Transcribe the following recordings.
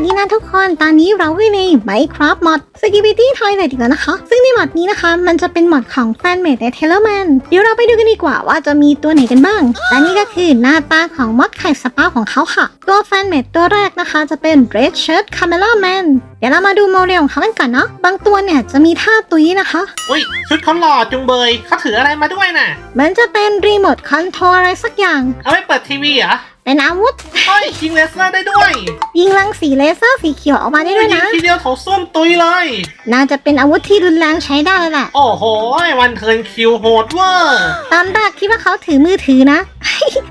สดีนะทุกคน ตอนนี้เราอยู่ใน Minecraft Mod Security Toilet อีกแล้วนะคะ ซึ่งในมอดนี้นะคะ มันจะเป็นมอดของ Fanmade และ Tellerman เดี๋ยวเราไปดูกันดีกว่าว่าจะมีตัวไหนกันบ้าง และนี่ก็คือหน้าตาของมอดไข่สปาของเขาค่ะ ตัว Fanmade ตัวแรกนะคะ จะเป็น Red Shirt Cameraman เดี๋ยวเรามาดูโมเดลของเขากันก่อนเนาะ บางตัวเนี่ยจะมีท่าตุ้ยนะคะ อุ้ยชุดเขาหล่อจุงเบยเขาถืออะไรมาด้วยน่ะ มันจะเป็นรีโมทคอนโทรลอะไรสักอย่าง เอาไว้เปิดทีวีเหรอ เป็นอาวุธเฮ้ยยิงเลเซอร์ได้ด้วยยิงรังสีเลเซอร์สีเขียวออกมาได้ด้วยยิงนะทีเดียวโถส้วมตุยเลย น่าจะเป็นอาวุธที่รุนแรงใช้ได้เลยแหละ โอ้โห วันเทิร์นคิวโหดเวอร์ตอนแรกคิดว่าเขาถือมือถือนะ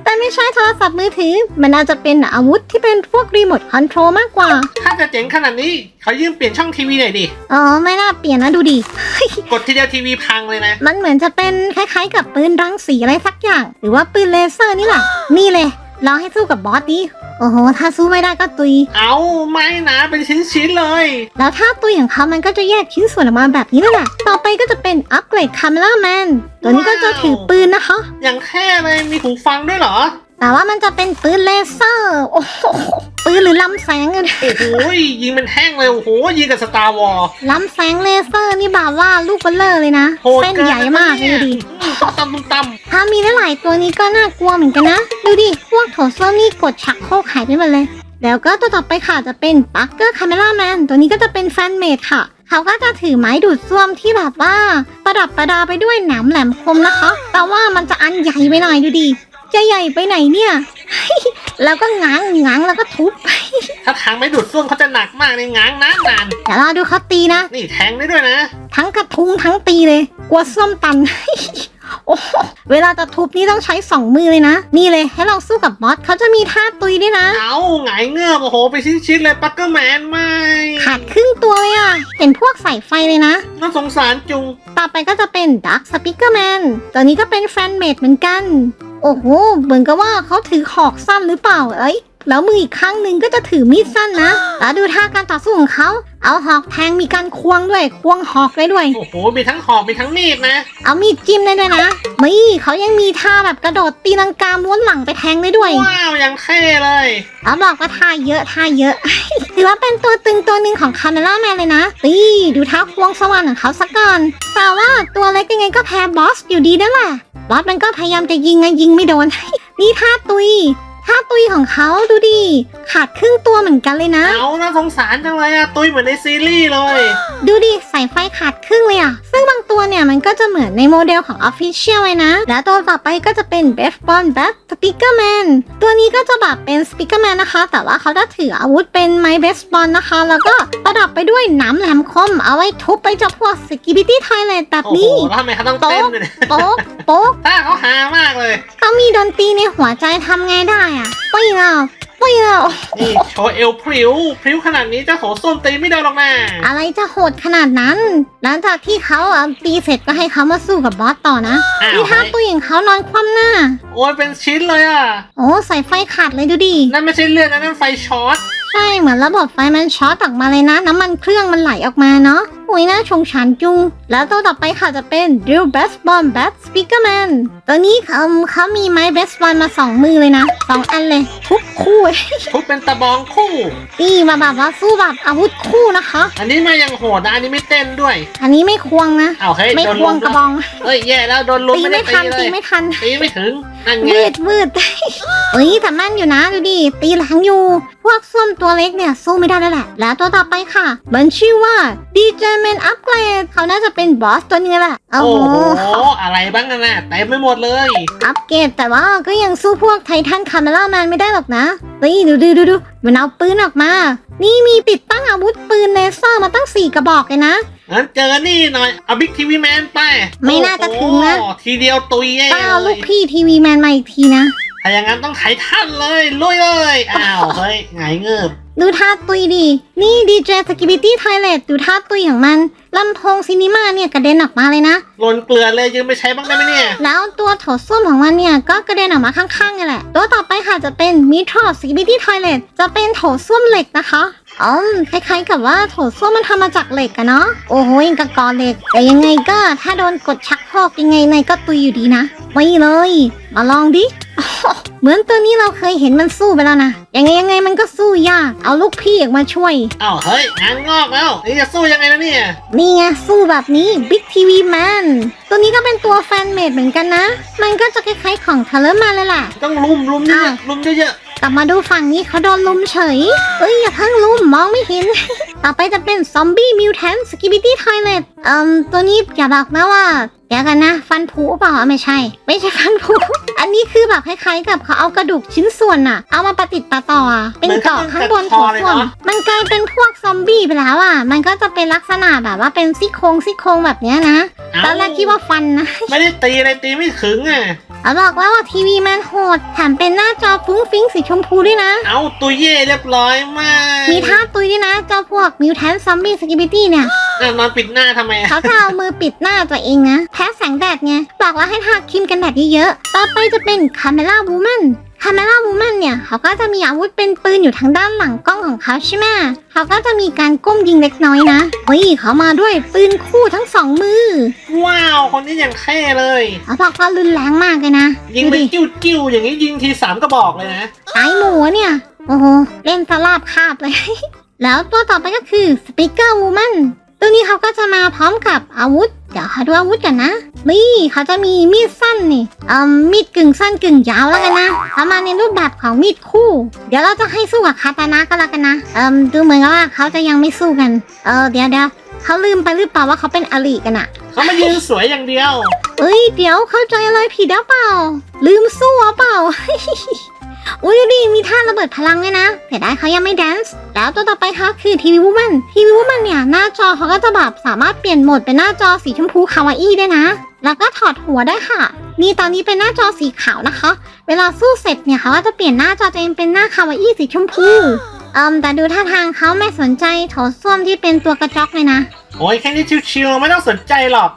แต่ไม่ใช่โทรศัพท์มือถือ มันน่าจะเป็นอาวุธที่เป็นพวกรีโมทคอนโทรลมากกว่า ถ้าจะเจ๋งขนาดนี้เขายืมเปลี่ยนช่องทีวีหน่อยดิ อ๋อ ไม่น่าเปลี่ยนนะดูดิ กดทีเดียวทีวีพังเลยนะ มันเหมือนจะเป็นคล้ายๆ กับปืนรังสีอะไรสักอย่าง หรือว่าปืนเลเซอร์นี่แหละ นี่เลย ลองให้สู้กับบอสดิโอ้โห ถ้าสู้ไม่ได้ก็ตุย เอาไม่นะเป็นชิ้นๆเลย แล้วถ้าตุยของเขามันก็จะแยกชิ้นส่วนออกมาแบบนี้นั่นแหละ ต่อไปก็จะเป็นอัปเกรดคาเมล่าแมน ตัวนี้ก็จะถือปืนนะคะ อย่างแท้เลยมีหูฟังด้วยเหรอ แต่ว่ามันจะเป็นปืนเลเซอร์โอ้โหปืนหรือลำแสงกันโอ้โหยิงเป็นแท่งเลยโอ้โหยิงกับสตาร์วอลลำแสงเลเซอร์นี่แบบว่าลูกเบลเลอร์เลยนะโหดเส้นเกินใหญ่มากเลยดูดิตำตำตำถ้ามีหลายๆตัวนี้ก็น่ากลัวเหมือนกันนะ ดูดิ พวกโถส้วมนี่กดชักโครกหายไปหมดเลย แล้วก็ตัวต่อไปค่ะจะเป็นปักเกอร์คาเมล่าแมนตัวนี้ก็จะเป็นแฟนเมดค่ะ เขาก็จะถือไม้ดูดซ่วมที่แบบว่า ประดับประดาไปด้วยหนามแหลมคมนะคะ แต่ว่ามันจะอันใหญ่ไปหน่อยดูดิ จะใหญ่ไปไหนเนี่ย แล้วก็ง้างง้างแล้วก็ทุบ ถ้าทางไม่ดูดซ่วมเขาจะหนักมากในง้างนานนานเดี๋ยวเราดูเขาตีนะ นี่แทงได้ด้วยนะ ทั้งกระทุ้งทั้งตีเลย กลัวส้วมตัน โอ้โหเวลาจะทุบนี่ต้องใช้สองมือเลยนะ นี่เลยให้เราสู้กับบอสเขาจะมีท่าตุยด้วยนะ เอาหงายเงือบโอ้โหไปชิ้นๆเลยปักเกอร์แมนไม่ขาดครึ่งตัวเลยอะเห็นพวกสายไฟเลยนะ น่าสงสารจุง ต่อไปก็จะเป็นดักสปิเกอร์แมนตัวนี้ก็เป็นแฟนเมดเหมือนกัน โอ้โห เหมือนกับว่าเขาถือหอกสั้นหรือเปล่า เอ้ย แล้วมืออีกข้างหนึ่งก็จะถือมีดสั้นนะ แล้วดูท่าการต่อสู้ของเขา เอาหอกแทงมีการควงด้วย ควงหอกได้ด้วย โอ้โห มีทั้งหอกมีทั้งมีดนะ เอามีดจิ้มได้ด้วยนะมีเขายังมีท่าแบบกระโดดตีลังกาม้วนหลังไปแทงได้ด้วย ว้าว ยังเท่เลยแล้วบอกว่าท่าเยอะท่าเยอะ ถือว่าเป็นตัวตึงตัวหนึ่งของคาเมล่าแมนเลยนะตีดูท่าควงสว่านของเขาสักก่อนแต่ว่าตัวเล็กยังไงก็แพ้บอสอยู่ดีนั่นแหละ บอสมันก็พยายามจะยิงไงยิงไม่โดน นี่ท่าตุย ท่าตุยของเขาดูดิ ขาดครึ่งตัวเหมือนกันเลยนะ เอาน่าสงสารจังเลยอะตุยเหมือนในซีรีส์เลย ดูดิสายไฟขาดครึ่งเลยอะซึ่งบางตัวเนี่ยมันก็จะเหมือนในโมเดลของ Official เลยนะ และตัวต่อไปก็จะเป็น b e f b o n b a t Speaker Man ตัวนี้ก็จะแบบเป็น Speaker Man นะคะ แต่ว่าเขาจะถืออาวุธเป็นไม้เบสบอลนะคะ แล้วก็ประดับไปด้วยหนามแหลมคม เอาไว้ทุบไปเจ้าพวก Security Toilet แบบโอ้โหนี้ แล้วทำไมเขาต้องเต้นด้วยเนี่ยโป๊กโป๊ก ถ้าเขาหามากเลย เขามีดนตรีในหัวใจทำไงได้อะปุ้ยเราปุ้ยเรานี่โชว์เอวพริ้วพริ้วขนาดนี้เจ้าโถส้วมตีไม่ได้หรอกนะอะไรจะโหดขนาดนั้น หลังจากที่เขาอะตีเสร็จก็ให้เขามาสู้กับบอสต่อนะอ้าวนี่ท่าตัวอย่างเขานอนคว่ำหน้า โอ้ยเป็นชิ้นเลยอะโอ้สายไฟขาดเลยดูดิ นั่นไม่ใช่เลือดนะนั่นไฟช็อต ใช่เหมือนระบบไฟมันช็อตออกมาเลยนะ น้ำมันเครื่องมันไหลออกมาเนาะโอ้ยน่าชงชันจุง แล้วตัวต่อไปค่ะจะเป็น Drill Best Bomb Best Speaker Man ตัวนี้เขาเขามีไม้ Best Bomb มาสองมือเลยนะสองอันเลยทุกคู่ทุบเป็นตะบองคู่ นี่มาแบบว่าสู้แบบอาวุธคู่นะคะ อันนี้มายังโหดนะอันนี้ไม่เต้นด้วย อันนี้ไม่ควงนะเอาเฮ้ยไม่โดนควลุงมกระบองเฮ้ยแย่แล้วโดนลุมตีไม่ได้ไม่ตีทันเลตียไม่ทันตีไม่ถึงนั่นไง วืดวืดเอ้ยแต่แม่นอยู่นะดูดิตีแรงอยู่ พวกส้วมตัวเล็กเนี่ยสู้ไม่ได้แล้วแหละ แล้วตัวต่อไปค่ะ มันชื่อว่า DJ Man Upgrade เขาน่าจะเป็นบอสตัวนี้แหละโอ้โอ้โหโห อะไรบ้างกันน่ะเต็มไปหมดเลย อัปเกรดแต่ว่าก็ยังสู้พวกไททันคาเมล่าแมนไม่ได้หรอกนะนี่ดูดูดูดูมันเอาปืนออกมา นี่มีติดตั้งอาวุธปืนเลเซอร์มาตั้งสี่กระบอกเลยนะ งั้นเจอนี่หน่อยเอาบิ๊กทีวีแมนไปไม่น่าจะถึงนะ โอ้โหทีเดียวตุยแย่ต้องเอาเลลูยกพี่ทีวีแมนมาอีกทีนะ ถ้าอย่างนั้นต้องไถท่านเลยลุยเลย อ้าว เฮ้ยไงายเงือบ ดูท่าตุยดินี่ดีเจสกิบิตี้ไทเลตดูท่าตุยของมัน ลำโพงซินิมาเนี่ยกระเด็นออกมาเลยนะ หล่นเกลือเลยยืมไปใช้บ้างได้ไหมเนี่ย แล้วตัวโถส้วมของมันเนี่ย ก็กระเด็นออกมาข้างๆนี่แหละ ตัวต่อไปค่ะจะเป็นมิทรอสกิบิตี้ไทเลตจะเป็นโถส้วมเหล็กนะคะอ๋อคล้ายๆกับว่าโถส้วมมันทำมาจากเหล็กอะเนาะ โอ้โหยังกะกอเหล็ก แต่ยังไงก็ถ้าโดนกดชักโครกยังไงในก็ตุยอยู่ดีนะไม่เลย มาลองดิ เหมือนตัวนี้เราเคยเห็นมันสู้ไปแล้วนะ ยังไงยังไงมันก็สู้ยาก เอาลูกพี่ออกมาช่วย อ้าวเฮ้ยงานงอกแล้วนี่จะสู้ยังไงนะเนี่ยนี่ไงสู้แบบนี้ Big TV Man ตัวนี้ก็เป็นตัวแฟนเมดเหมือนกันนะ มันก็จะคล้ายๆของเทเลอร์มาเลยแหละต้องลุมลุมเยอ้าอะวๆลุมเยอะกลับมาดูฝั่งนี้เขาโดนลุมเฉย เอ้ยอย่าเพิ่งลุมมองไม่เห็น ต่อไปจะเป็นซอมบี้มิวแทนสกิบิตี้ทอยเลตเอ่มตัวนี้อย่าบอกนะว่า เดี๋ยวกันนะ ฟันผุเปล่าไม่ใช่ ไม่ใช่ฟันผุ อันนี้คือแบบคล้ายๆกับเขาเอากระดูกชิ้นส่วนน่ะเอามาประติดประต่ออะเป็นเกาะข้างบนโถส้วมมันกลายเป็นพวกซอมบี้ไปแล้วอะมันก็จะเป็นลักษณะแบบว่าเป็นซี่โครงซี่โครงแบบเนี้ยนะๆตอนแรกคิดว่าฟันนะ ไม่ได้ตีอะไรตีไม่ถึงอะเอาบอกแล้วว่าทีวีมันโหดแถมเป็นหน้าจอฟุ้งฟิ้งสีชมพูด้วยนะ เอาตุยเย่เรียบร้อยมาก มีท่าตุยด้วยนะเจ้าพวกมิวแทนซอมบี้สกิบิตี้เนี่ย อะนอนปิดหน้าทำไมอะเขาจะเอามือปิดหน้าตัวเองนะแพ้แสงแดดไงบอกแล้วให้ทาครีมกันแดดเยอะๆ ต่อไปจะเป็นคาเมล่าวูแมนคาเมล่าวูแมนเนี่ยเขาก็จะมีอาวุธเป็นปืนอยู่ทางด้านหลังกล้องของเขาใช่ไหมเขาก็จะมีการก้มยิงเล็กน้อยนะเฮ้ยเขามาด้วยปืนคู่ทั้งสองมือ ว้าว คนนี้อย่างเท่เลย เขาบอกว่ารุนแรงมากเลยนะยิงดูเป็นดิจิ้วจิ้วๆอย่างนี้ยิงทีสามกระบอกเลยนะตายหมูอะเนี่ย โอ้โห เล่นสลาบคาบเลย แล้วตัวต่อไปก็คือสปีกเกอร์วูแมน ตัวนี้เขาก็จะมาพร้อมกับอาวุธ เดี๋ยวขอดูอาวุธกันนะ นี่เขาจะมีมีดสั้นนี่เอ่มมีดกึ่งสั้นกึ่งยาวแล้วกันนะเอามาในรูปแบบของมีดคู่ เดี๋ยวเราจะให้สู้กับคาตานะก็แล้วกันนะ เอ่มดูเหมือนกับว่าเขาจะยังไม่สู้กัน เออเดี๋ยวเดี๋ยวเขาลืมไปหรือเปล่าว่าเขาเป็นอลิกันอะเขามายืนสวยอย่างเดียว เอ้ยเดี๋ยวเข้าใจอะไรผิดหรือเปล่า ลืมสู้หรือเปล่า อุ้ยดูดิมีท่าระเบิดพลังด้วยนะแต่ได้เขายังไม่แดนซ์แล้วตัวต่อไปค่ะคือทีวีวูแมนทีวีวูแมนเนี่ยหน้าจอเขาก็จะแบบสามารถเปลี่ยนโหมดเป็นหน้าจอสีชมพูคาวาอี้ได้นะ แล้วก็ถอดหัวได้ค่ะนี่ตอนนี้เป็นหน้าจอสีขาวนะคะ เวลาสู้เสร็จเนี่ยเขาก็จะเปลี่ยนหน้าจอตัวเองเป็นหน้าคาวาอี้สีชมพูเอืมแต่ดูท่าทางเขาไม่สนใจโถส้วมที่เป็นตัวกระจอกเลยนะ โอ้ยแค่นี้ชิวๆไม่ต้องสนใจหรอก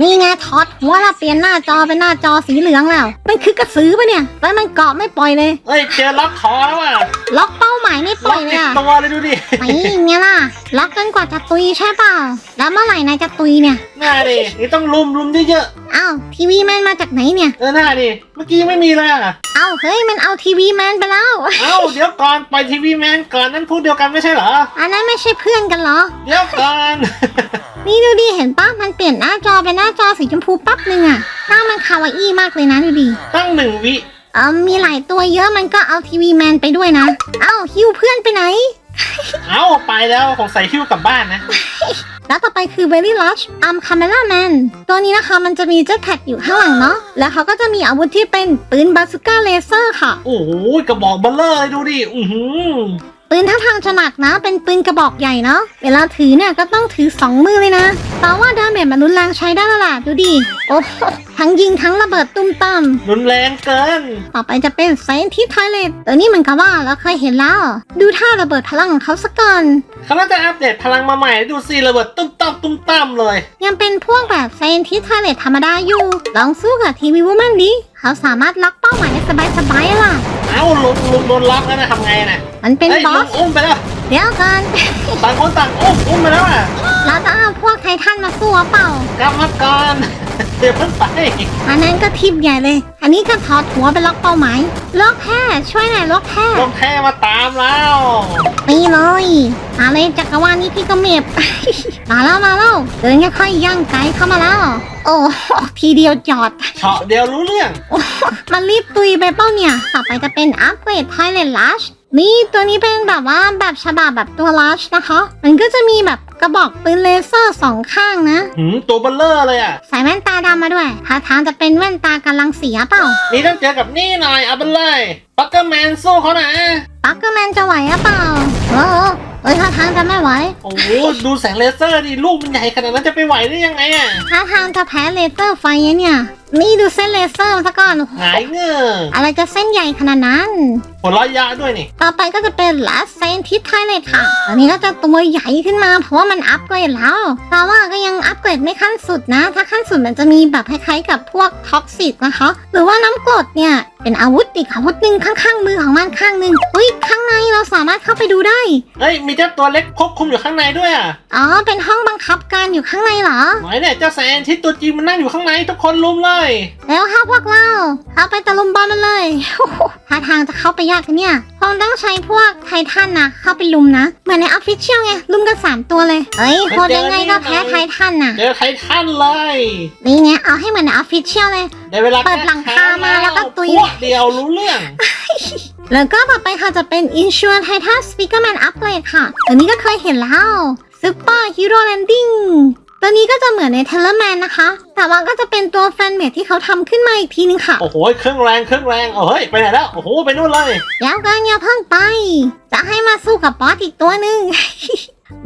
นี่ไงถอดหัวแล้วเปลี่ยนหน้าจอเป็นหน้าจอสีเหลืองแล้ว มันคือกระสือปะเนี่ยแล้วมันเกาะไม่ปล่อยเลยเอ้ยเจอล็อกคอแล้วอะล็อกเป้าหมายไม่ปล็ล่ออกยเลติยดอะตัวเลยดูดิไม่ไงล่ะ ล็อกจนกว่าจะตุยใช่เปล่า แล้วเมื่อไหร่นายจะตุยเนี่ย หน้าดินี่ต้องลุมลุมเยอะอ้าวทีวีแมนมาจากไหนเนี่ย ๆเออหน้าดิเมื่อกี้ยังไม่มีเลยอะเอ้าเฮ้ยมันเอาทีวีแมนไปแล้ว เอ้าเดี๋ยวก่อนปล่อยทีวีแมนก่อนนั่นพูดเดียวกันไม่ใช่เหรอ อันนั้นไม่ใช่เพื่อนกันเหรอ เดี๋ยวก่อน นี่ดูดิเห็นปะมันเปลี่ยนหน้าจอเป็นหน้าจอสีชมพูปั๊บหนึ่งอะหน้ามันคาวาอี้มากเลยนะดูดิตั้งหนึ่งวิเออมีหลายตัวเยอะมันก็เอาทีวีแมนไปด้วยนะ เอ้าฮิวเพื่อนไปไหน เอ้าไปแล้วของใส่หิ้วกลับบ้านนะ แล้วต่อไปคือ Very Large Arm Camera Man ตัวนี้นะคะมันจะมีเจ็ตแพ็กอยู่ข้างหลังเนาะ แล้วเขาก็จะมีอาวุธที่เป็นปืนบาซูก้าเลเซอร์ค่ะ โอ้โหกระบอกเบลเลอร์เลยดูดิ อือหือ ปืนท่าทางจะหนักนะ เป็นปืนกระบอกใหญ่เนาะ เวลาถือเนี่ยก็ต้องถือ2มือเลยนะแปลว่าดาเมจมันรุนแรงใช้ได้และล่ะดูดิ โอ้โหทั้งยิงทั้งระเบิดตุ้มตั้มรุนแรงเกิน ต่อไปจะเป็นไซน์ทิสไทเลตตัวนี้เหมือนกับว่าเราเคยเห็นแล้ว ดูท่าระเบิดพลังของเขาสักก่อนเขาน่าจะอัปเดตพลังมาใหม่ดูสิระเบิดตุ้มตั้มตุ้มตั้มเลย ยังเป็นพวกแบบไซน์ทิสไทเลตธรรมดาอยู่ ลองสู้กับทีวีวูแมนดิเขาสามารถล็อกเป้าหมายได้สบายๆล่ะ เอ้าลุงลุงโดนล็อกแล้วนะทำไงน่ะมันเป็นเฮ้ยบอลุสงอุ้มไปแล้วเดี๋ยวกันต่างคนต่างอุ้มอุ้มไปแล้วอะเราจะเอาพวกไททันมาสู้หรือเปล่ากลับมาก่อน เดี๋ยวเพิ่งไปอันนั้นก็ทิปใหญ่เลย อันนี้ก็ถอดหัวไปล็อกเป้าหมายล็อกแพ้ช่วยหน่อยล็อกแพ้ลงแค่มาตามแล้วตีเลยมาเลยจักรวาลนี้พี่ก็เมบมาแล้วมาแล้วเดินค่อยๆย่างไกลเข้ามาแล้ว โอ้โหทีเดียวจอด เฉาะเดียวรู้เรื่องมันรีบตุยไปเป้าเนี่ย ต่อไปจะเป็นอัปเกรดไทเลนลัชนี่ตัวนี้เป็นแบบว่าแบบฉบับแบบตัวลัชนะคะ มันก็จะมีแบบ กระบอกปืนเลเซอร์สองข้างนะ หืมตัวเบลเลอร์เลยอะ ใส่แว่นตาดำมาด้วยท่าทางจะเป็นแว่นตากำลังเสียเปล่านี่ต้องเจอกับนี่หน่อยเอาไปเลยปักเกอร์แมนสู้เขานะปักเกอร์แมนจะไหวหรือเปล่า โอ้โหเอ้ยท่าทางจะไม่ไหวโอ้โหดูแสงเลเซอร์ดิลูกมันใหญ่ขนาดนั้นจะไปไหวได้ยังไงอะท่าทางจะแพ้เลเซอร์ไฟเนี่ย นี่ดูเส้นเลเซอร์มาซะก่อนหงายเงือบอะไรจะเส้นใหญ่ขนาดนั้น หัวเราะยะด้วยนี่ ต่อไปก็จะเป็น last scientist Thailand ค่ะตอนนี้ก็จะตัวใหญ่ขึ้นมาเพราะว่ามันอัปเกรดแล้ว แต่ว่าก็ยังอัปเกรดไม่ขั้นสุดนะ ถ้าขั้นสุดมันจะมีแบบคล้ายๆกับพวกท็อกซิกนะคะ หรือว่าน้ำกรดเนี่ยเป็นอาวุธอีกอาวุธหนึ่งข้างๆมือของมันข้างหนึ่งเฮ้ยข้างในเราสามารถเข้าไปดูได้เฮ้ยมีเจ้าตัวเล็กควบคุมอยู่ข้างในด้วยอะอ๋อ เป็นห้องบังคับการอยู่ข้างในเหรอไหนเนี่ยเจ้าแซนที่ตัวจริงมันนั่งอยู่ข้างในทุกคนลุมเลย แล้วค่ะพวกเราเข้าไปตะลุมบอลมันเลย ท่าทางจะเข้าไปยากกันเนี่ยคงต้องใช้พวกไททันนะเข้าไปลุมนะ เหมือนในออฟฟิเชียลไง ลุมกัน 3 ตัวเลยเฮ้ยโคตรยังไงก็แพ้ไททันน่ะเจอไททันเลยนี่ไงเอาให้เหมือนในออฟฟิเชียลเลยได้เวลาเปิดหลังคามาแล้วก็ตุยพวกเดียวรู้เรื่อง แล้วก็ต่อไปค่ะจะเป็น Insure Titan Speakerman Upgrade ค่ะ ตัวนี้ก็เคยเห็นแล้ว Super Hero Landing ตัวนี้ก็จะเหมือนใน t e l e r m a n นะคะ แต่ว่าก็จะเป็นตัวแฟนเมดที่เขาทำขึ้นมาอีกทีนึงค่ะ โอ้โห เครื่องแรง เครื่องแรง เอาเฮ้ย ไปไหนแล้ว โอ้โห ไปนู่นเลยเดี๋ยวกันอย่าเพิ่งไป จะให้มาสู้กับบอสอีกตัวหนึ่ง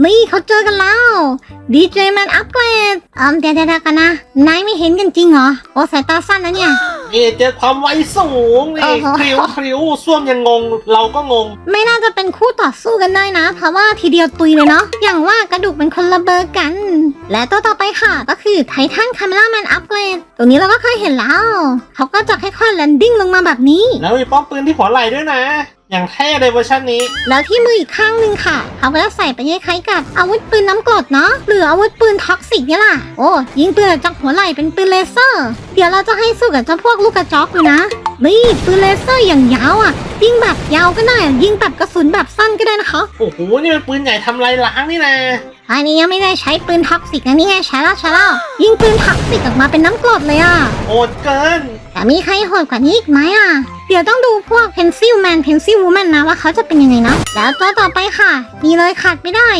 นี่เขาเจอกันแล้วดีเจแมนอัปเกรดอืมเดี๋ยวเดี๋ยวกันนะ นายไม่เห็นกันจริงเหรอ โอ้สายตาสั้นนะเนี่ย นี่เจอความไวสูงโอ้นี่โหคริ้วคริ้วส้วมยังงง เราก็งง ไม่น่าจะเป็นคู่ต่อสู้กันได้นะ เพราะว่าทีเดียวตุยเลยเนาะอย่างว่ากระดูกเป็นคนละเบอร์กัน และตัวต่อไปค่ะก็คือไททันคาเมล่าแมนอัปเกรดตัวนี้เราก็เคยเห็นแล้ว เขาก็จะค่อยๆแลนดิ้งลงมาแบบนี้ แล้วมีป้อมปืนที่หัวไหล่ด้วยนะ อย่างเท่เลยเวอร์ชันนี้ แล้วที่มืออีกข้างหนึ่งค่ะเขาก็จะใส่ไปคล้ายๆกับอาวุธปืนน้ำกรดเนาะหรืออาวุธปืนท็อกซิกเนี่ยล่ะโอ้ยิงปืนจากหัวไหล่เป็นปืนเลเซอร์ เดี๋ยวเราจะให้สู้กับเจ้าพวกลูกกระจอกเลยนะนี่ปืนเลเซอร์อย่างยาวอะยิงแบบยาวก็ได้ยิงแบบกระสุนแบบสั้นก็ได้นะคะโอ้โหนี่มันปืนใหญ่ทำลายล้างนี่นะอันนี้ยังไม่ได้ใช้ปืนท็อกซิกนะนี่ไงใช้แล้วใช้แล้วยิงปืนท็อกซิกออกมาเป็นน้ำกรดเลยอะโอดเกินแต่มีใครโหดกว่านี้อีกไหมอะ เดี๋ยวต้องดูพวก Pencil Man Pencil Woman นะว่าเขาจะเป็นยังไงนะ แล้วตัวต่อไปค่ะ นี่เลยขาดไม่ได้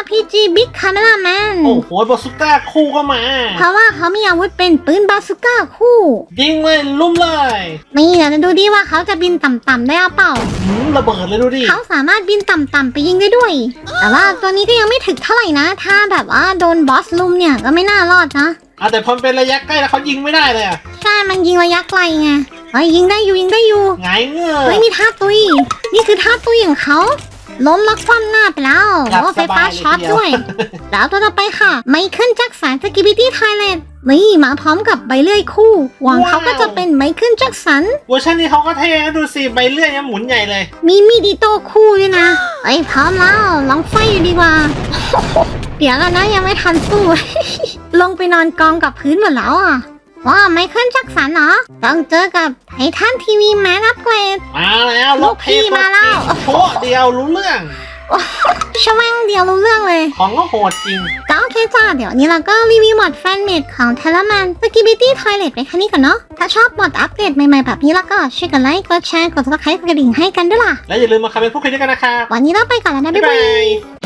RPG Big Camera Man โอ้โหบาสุก้าคู่ก็มา เพราะว่าเขามีอาวุธเป็นปืนบาซูก้าคู่ยิงเลยลุ่มเลยนี่เดี๋ยวจะดูดิว่าเขาจะบินต่ำๆได้หรือเปล่าหืมระเบิดเลยดูดิเขาสามารถบินต่ำๆไปยิงได้ด้วย แต่ว่าตัวนี้ก็ยังไม่ถึกเท่าไหร่นะ ถ้าแบบว่าโดนบอสลุมเนี่ยก็ไม่น่ารอดนะอะแต่พอมันเป็นระยะใกล้แล้วเขายิงไม่ได้เลยอะใช่มันยิงระยะไกลไง เฮ้ยยิงได้อยู่ยิงได้อยู่หงายเงือเฮ้ยมีท่าตุย นี่คือท่าตุยของเขาล้มแล้วคว่ำหน้าไปแล้วหลับแล้วก็ไฟฟ้าสบายเลยช็อตทีเดียวด้วย แล้วตัวต่อไปค่ะ ไมเคิลแจ็คสันสกิบิตี้ไทยแลนด์นี่มาพร้อมกับใบเลื่อยคู่หวังเขาก็จะเป็นไมเคิลแจ็คสันเวอร์ชันนี้เขาก็เท่นะดูสิใบเลื่อยเนี่ยหมุนใหญ่เลย มีมีดิโต้คู่ด้วยนะไอ้ยพร้อมแล้วลองไฟอยู่ดีกว่า เดี๋ยวกันนะยังไม่ทันสู้ลงไปนอนกองกับพื้นหมดแล้วอะ ว้าไมเคิลแจ็คสันเหรอ ต้องเจอกับไททันทีวีแมนอัปเกรด มาแล้วลูกพี่มาแล้ว โชว์เดียวรู้เรื่องชะแม่งเดียวรู้เรื่องเลย ของก็โหดจริงก็โอเคจ้า เดี๋ยววันนี้เราก็รีวิวหมดแฟนเมดของเทเลมันสกิบิตี้ทอยเลทไปแค่นี้ก่อนเนาะ ถ้าชอบหมดอัปเดตใหม่ๆแบบนี้แล้วก็ช่วยกันไลค์ กดแชร์ กดซับสไครต์กดกระดิ่งให้กันด้วยล่ะ และอย่าลืมมาคอมเมนต์พูดคุยด้วยกันนะครับวันนี้เราไปก่อนแล้วนะ บ๊ายบ๊ายบาบายย